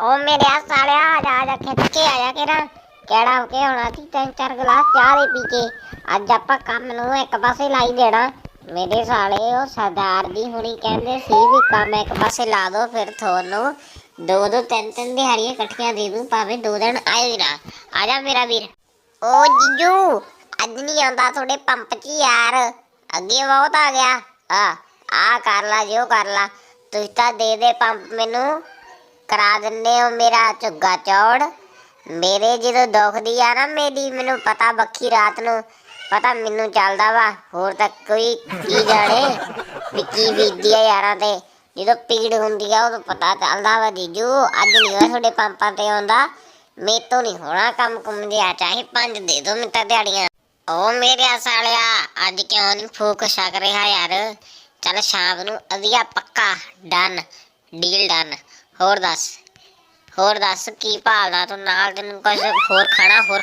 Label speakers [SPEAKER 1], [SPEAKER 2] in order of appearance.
[SPEAKER 1] ਉਹ ਮੇਰੇ ਆ ਸਾਲਿਆ, ਆ ਜਾ ਆ ਜਾ, ਖਿੱਚ ਕੇ ਆ ਜਾ ਕਿਰਾ ਕਿਹੜਾ ਹੋ ਕੇ ਹੋਣਾ ਸੀ, ਤਿੰਨ ਚਾਰ ਗਲਾਸ ਚਾਹ ਦੇ ਪੀ ਕੇ। ਅੱਜ ਆਪਾਂ ਕੰਮ ਨੂੰ ਇੱਕ ਪਾਸੇ ਲਾਈ ਦੇਣਾ। ਮੇਰੇ ਸਾਲੇ, ਉਹ ਸਰਦਾਰ ਦੀ ਹੁਣੀ ਕਹਿੰਦੇ ਸੀ ਵੀ ਕੰਮ ਇੱਕ ਪਾਸੇ ਲਾ ਦੋ, ਫਿਰ ਤੁਹਾਨੂੰ ਦੋ ਦੋ, ਤਿੰਨ ਤਿੰਨ ਦਿਹਾੜੀਆਂ ਇਕੱਠੀਆਂ ਦੇ ਦੂੰ, ਭਾਵੇਂ ਦੋ ਦਿਨ ਆਏ ਨਾ। ਆ ਜਾ ਮੇਰਾ ਵੀਰ। ਓ ਜੀਜੂ, ਅੱਜ ਨਹੀਂ ਆਉਂਦਾ ਤੁਹਾਡੇ ਪੰਪ 'ਚ ਯਾਰ। ਅੱਗੇ ਬਹੁਤ ਆ ਗਿਆ। ਆ ਆ ਕਰ ਲਾ, ਜੋ ਕਰ ਲਾ। ਤੁਸੀਂ ਤਾਂ ਦੇ ਦੇ ਪੰਪ ਮੈਨੂੰ। ਕਰਾ ਦਿੰਦੇ ਹੋ ਮੇਰਾ ਝੁੱਗਾ ਚੌੜ? ਮੇਰੇ ਜਦੋਂ ਦੁਖਦੀ ਆ ਨਾ ਮੇਰੀ, ਮੈਨੂੰ ਪਤਾ ਬੱਖੀ ਰਾਤ ਨੂੰ ਪਤਾ ਮੈਨੂੰ ਚੱਲਦਾ ਵਾ। ਹੋਰ ਤਾਂ ਕੋਈ ਕੀ ਜਾਣੇ? ਵੀ ਕੀ ਬੀਤਦੀ ਆ ਯਾਰਾਂ ਤੇ। ਜਦੋਂ ਪੀੜ ਹੁੰਦੀ ਆ, ਉਦੋਂ ਪਤਾ ਚੱਲਦਾ ਵਾ, ਜੀਜੂ, ਅੱਜ ਨਹੀਂ ਹੋਇਆ ਤੁਹਾਡੇ ਪੰਪਾਂ ਤੇ ਆਉਂਦਾ। ਮੇਰੇ ਤੋਂ ਨਹੀਂ ਹੋਣਾ ਕੰਮ ਕੁੰਮ ਜਿਆ ਚਾਹੇ ਪੰਜ ਦੇ ਦੋ ਮਿੰਟਾਂ ਦਿਹਾੜੀਆਂ। ਓ ਮੇਰੇ ਸਾਲਿਆ, ਅੱਜ ਕਿਉਂ ਨਹੀਂ ਫੂਕ ਛਕ ਰਿਹਾ ਯਾਰ? ਚੱਲ ਸ਼ਾਮ ਨੂੰ ਅਧਿਆ ਪੱਕਾ, ਡਨ, ਡੀਲ ਡਨ। ਹੋਰ ਦੱਸ ਹੋਰ ਦੱਸ ਕੀ ਭਾਲਦਾ ਤੂੰ ਨਾਲ ਤੈਨੂੰ ਕੁਝ ਹੋਰ ਖਾਣਾ ਹੋਰ